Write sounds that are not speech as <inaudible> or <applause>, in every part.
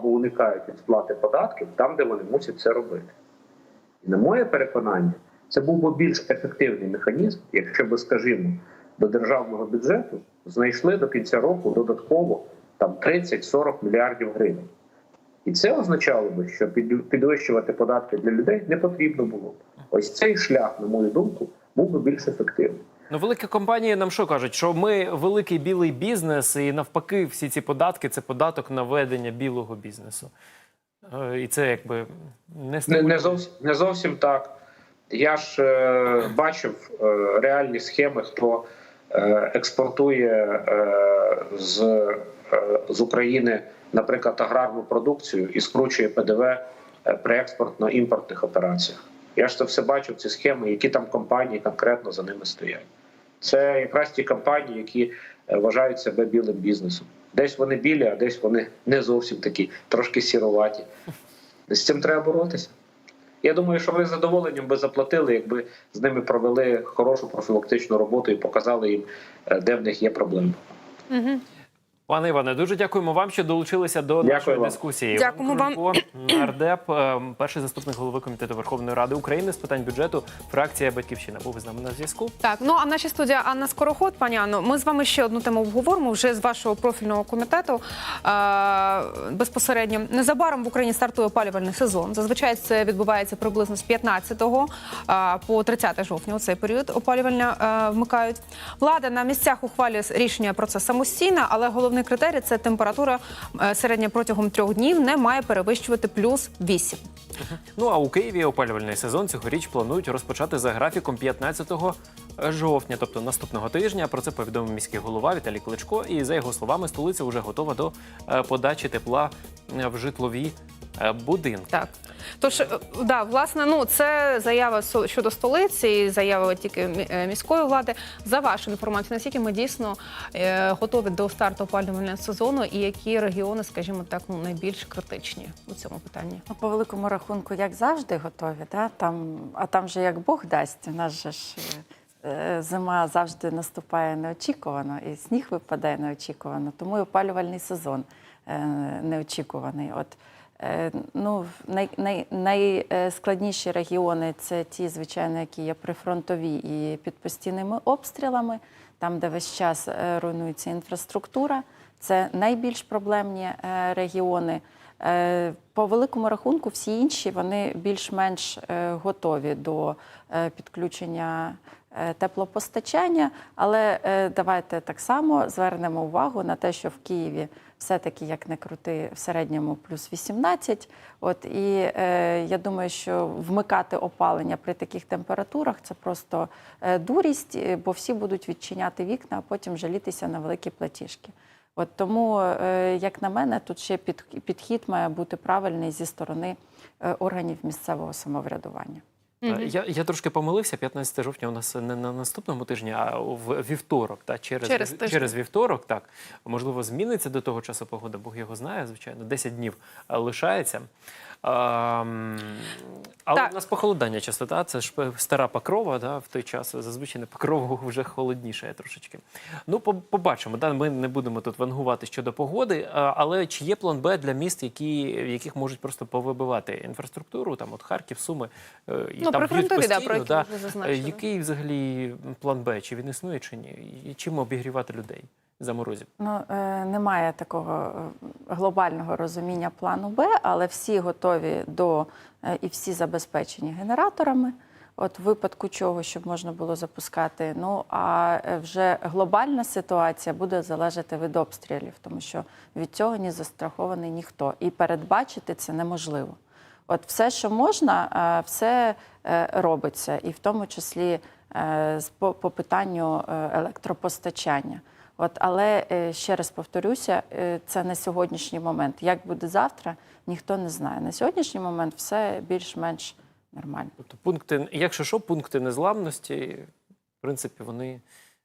або уникають від сплати податків там, де вони мусять це робити. І на моє переконання, це був би більш ефективний механізм, якщо би, скажімо, до державного бюджету знайшли до кінця року додатково там 30-40 мільярдів гривень. І це означало би, що підвищувати податки для людей не потрібно було. Ось цей шлях, на мою думку, був би більш ефективний. Ну, великі компанії нам що кажуть, що ми великий білий бізнес, і навпаки, всі ці податки це податок на ведення білого бізнесу. Е, І це якби не Не, не, зовсім, не зовсім так. Я ж е, бачив е, реальні схеми, хто е, експортує е, з, е, з України, наприклад, аграрну продукцію і скручує ПДВ е, при експортно-імпортних операціях. Я ж це все бачив, ці схеми, які там компанії конкретно за ними стоять. Це якраз ті компанії, які е, вважають себе білим бізнесом. Десь вони білі, а десь вони не зовсім такі, трошки сіроваті. З цим треба боротися. Я думаю, що ви з задоволенням би заплатили, якби з ними провели хорошу профілактичну роботу і показали їм, е, де в них є проблеми. Пане Іване, дуже дякуємо вам, що долучилися до Дякую нашої вам. дискусії. Дякуємо вам. Нардеп, е, перший заступник голови комітету Верховної Ради України з питань бюджету, фракція Батьківщина. Був з нами на зв'язку. Так, ну а наша студія Анна Скороход, пані Анно, ми з вами ще одну тему обговоримо вже з вашого профільного комітету. Е, безпосередньо незабаром в Україні стартує опалювальний сезон. Зазвичай це відбувається приблизно з 15 е, по 30 жовтня. У цей період опалювальня е, вмикають. Влада на місцях ухвалює рішення про це самостійно, але головний критерій це температура е, середня протягом трьох днів не має перевищувати плюс 8. Ну а у Києві опалювальний сезон цьогоріч планують розпочати за графіком 15 жовтня, тобто наступного тижня. Про це повідомив міський голова Віталій Кличко. І за його словами, столиця вже готова до е, подачі тепла е, в житлові е. Так, тож е, да, власне, ну це заява со- щодо столиці, і заява тільки е, міської влади. За вашу інформацію, наскільки ми дійсно е, готові до старту опалювального сезону, і які регіони, скажімо так, ну найбільш критичні у цьому питанні? Ну, по великому рахунку, як завжди, готові. Да? Там, а там же як Бог дасть, у нас же ж е, зима завжди наступає неочікувано, і сніг випадає неочікувано, тому і опалювальний сезон е, неочікуваний. От, ну, най, най, найскладніші регіони це ті, звичайно, які є прифронтові і під постійними обстрілами, там, де весь час е, руйнується інфраструктура. Це найбільш проблемні е, регіони. Е, По великому рахунку, всі інші вони більш-менш е, готові до е, підключення е, теплопостачання. Але е, давайте так само звернемо увагу на те, що в Києві все-таки, як не крути, в середньому плюс 18. От і е, я думаю, що вмикати опалення при таких температурах це просто е, дурість, е, бо всі будуть відчиняти вікна, а потім жалітися на великі платіжки. От тому, е, як на мене, тут ще під, підхід має бути правильний зі сторони е, органів місцевого самоврядування. Е, Я, я трошки помилився. 15 жовтня у нас не на наступному тижні, а в вівторок. Та через Через через вівторок. Так можливо, зміниться до того часу погода. Бог його знає. Звичайно, 10 днів е, лишається. Ем, але Так. у нас похолодання частота. Це ж е, стара покрова. Да, в той час зазвичай на покрову вже холодніше трошечки. Ну, побачимо. Да, ми не будемо тут вангувати щодо погоди. Але чи є план Б для міст, які яких можуть просто повибивати інфраструктуру? Там от Харків, Суми і Ну, там б'ють прифронтові, да, про які да. ви зазначили. Е, Який взагалі план Б? Чи він існує, чи ні? І чим обігрівати людей за морозів? Ну, е, немає такого е, глобального розуміння плану Б, але всі готові до е, і всі забезпечені генераторами. От в випадку чого, щоб можна було запускати. Ну а е, вже глобальна ситуація буде залежати від обстрілів, тому що від цього не застрахований ніхто. І передбачити це неможливо. От все, що можна, е, все е, робиться, і в тому числі е, по, питанню електропостачання. От, але ще раз повторюся, це на сьогоднішній момент. Як буде завтра, ніхто не знає. На сьогоднішній момент все більш-менш нормально. Тобто пункти, якщо що, пункти незламності, в принципі, вони,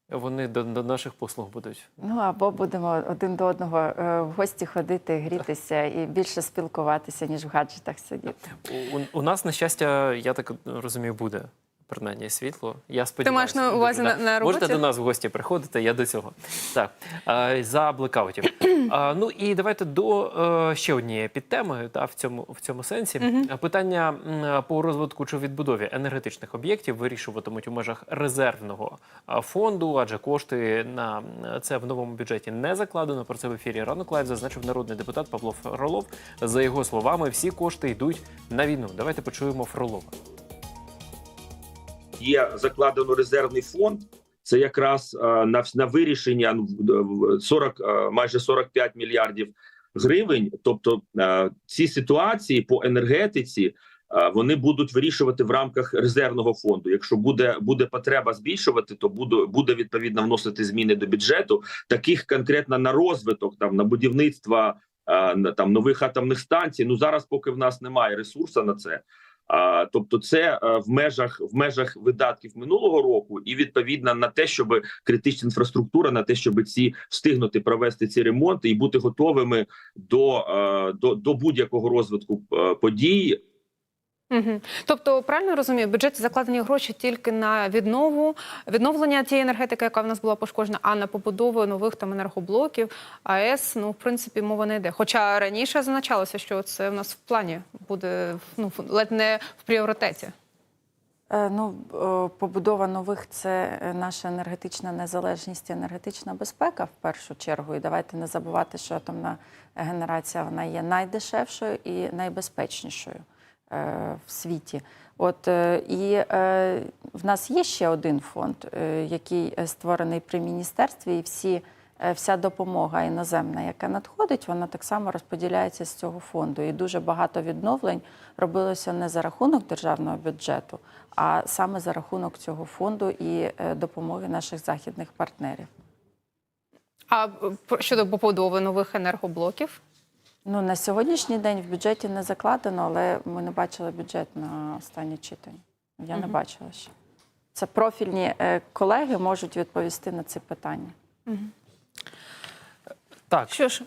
вони до, до наших послуг будуть. Ну або будемо один до одного е, в гості ходити, грітися і більше спілкуватися, ніж в гаджетах сидіти. У, у, у нас, на щастя, я так розумію, буде принаймні світло. Я сподіваюся. маєш на увазі на- на роботі? Можете до нас в гості приходити, я до цього. Так, е, за блекаутів. <clears throat> Ну і давайте до е, ще однієї підтеми та, в, цьому, в цьому сенсі. Е, Питання м, по розвитку чи відбудові енергетичних об'єктів вирішуватимуть у межах резервного фонду, адже кошти на м, це в новому бюджеті не закладено. Про це в ефірі ранок лайв зазначив народний депутат Павло Фролов. За його словами, всі кошти йдуть на війну. Давайте почуємо Фролова. Є закладено резервний фонд. Це якраз е, на, на вирішення ну, в- в 40, е, майже 45 мільярдів гривень. Тобто е, ці ситуації по енергетиці вони будуть вирішувати в рамках резервного фонду. Якщо буде буде потреба збільшувати, то буде буде відповідно вносити зміни до бюджету. Таких конкретно на розвиток, там на будівництво там нових атомних станцій. Ну зараз, поки в нас немає ресурсу на це. Тобто, це е, в межах в межах видатків минулого року, і відповідно на те, щоб критична інфраструктура, на те, щоб ці встигнути провести ці ремонти і бути готовими до, е, до, до будь-якого розвитку е, подій. Угу. Тобто, правильно розумію, в бюджеті закладені гроші тільки на віднову, відновлення тієї енергетики, яка в нас була пошкоджена, а на побудову нових там енергоблоків, АЕС, ну в принципі, мова не йде. Хоча раніше зазначалося, що це в нас в плані буде ну ледь не в пріоритеті. Е, Ну, побудова нових це е, наша енергетична незалежність і енергетична безпека в першу чергу. І давайте не забувати, що атомна генерація вона є найдешевшою і найбезпечнішою в світі. От е, і е, в нас є ще один фонд, е, який е, створений при міністерстві, і всі. е, Вся допомога іноземна, яка надходить, вона так само розподіляється з цього фонду. І дуже багато відновлень робилося не за рахунок державного бюджету, а саме за рахунок цього фонду і е, допомоги наших західних партнерів. А е, щодо побудови нових енергоблоків, Ну на сьогоднішній день в бюджеті не закладено, але ми не бачили бюджет на останнє читання. Я не бачила ще. Це профільні е, колеги можуть відповісти на ці питання. Так, що ж.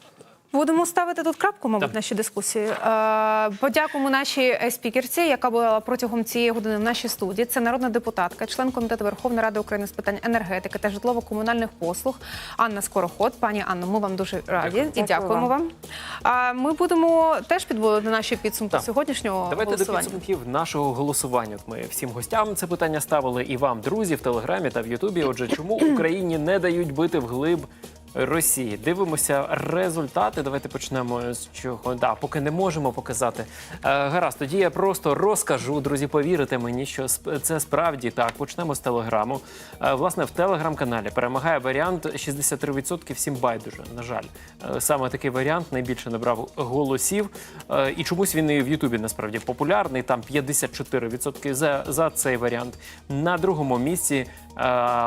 Будемо ставити тут крапку, мабуть, Так. в нашій дискусії. Е, подякуємо нашій спікерці, яка була протягом цієї години в нашій студії. Це народна депутатка, член комітету Верховної Ради України з питань енергетики та житлово-комунальних послуг Анна Скороход. Пані Анно, ми вам дуже раді Дякую. і Дякую дякуємо вам. А ми будемо теж підводити наші підсумки Так. сьогоднішнього Давайте до підсумків нашого голосування. Ми всім гостям це питання ставили і вам, друзі, в Телеграмі та в Ютубі. Отже, чому Україні не дають бити вглиб Росії? Дивимося результати. Давайте почнемо з чого. Да, поки не можемо показати. Е, гаразд, тоді я просто розкажу, друзі. Повірите мені, що це справді так. Почнемо з телеграму. Е, власне, в телеграм-каналі перемагає варіант 63% всім байдуже. На жаль, Е, саме такий варіант найбільше набрав голосів. Е, І чомусь він і в Ютубі насправді популярний. Там 54% за, за цей варіант. На другому місці е,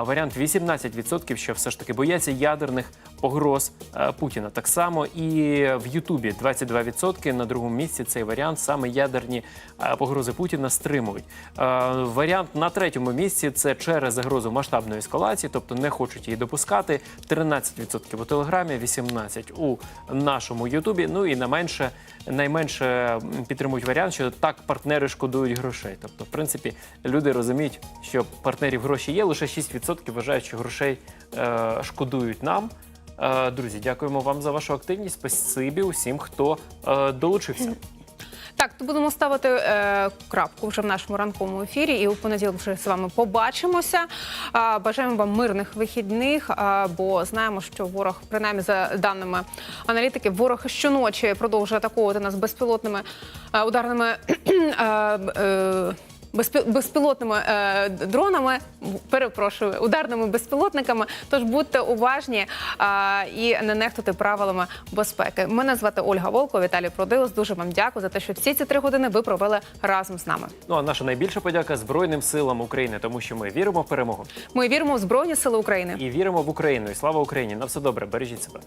варіант 18%, що все ж таки бояться ядерних погроз е, Путіна. Так само і в Ютубі 22% на другому місці цей варіант саме ядерні е, погрози Путіна стримують. Е, Варіант на третьому місці це через загрозу масштабної ескалації, тобто не хочуть її допускати. 13% у Телеграмі, 18% у нашому Ютубі. Ну і на менше, найменше підтримують варіант, що так партнери шкодують грошей. Тобто, в принципі, люди розуміють, що партнерів гроші є, лише 6% вважають, що грошей е, шкодують нам. Е, Друзі, дякуємо вам за вашу активність. Спасибі усім, хто е, долучився. Так, то будемо ставити е, крапку вже в нашому ранковому ефірі, і у понеділок вже з вами побачимося. Е, бажаємо вам мирних вихідних, Е, бо знаємо, що ворог, принаймні за даними аналітики, ворог щоночі продовжує атакувати нас безпілотними е, ударними. <clears throat> е, е, безпі- Безпілотними е, дронами, перепрошую, ударними безпілотниками. Тож будьте уважні а, і не нехтуйте правилами безпеки. Мене звати Ольга Волко, Віталій Продилос. Дуже вам дякую за те, що всі ці три години ви провели разом з нами. Ну а наша найбільша подяка Збройним силам України, тому що ми віримо в перемогу Ми віримо в Збройні Сили України. і віримо в Україну. І слава Україні! На все добре, бережіть себе.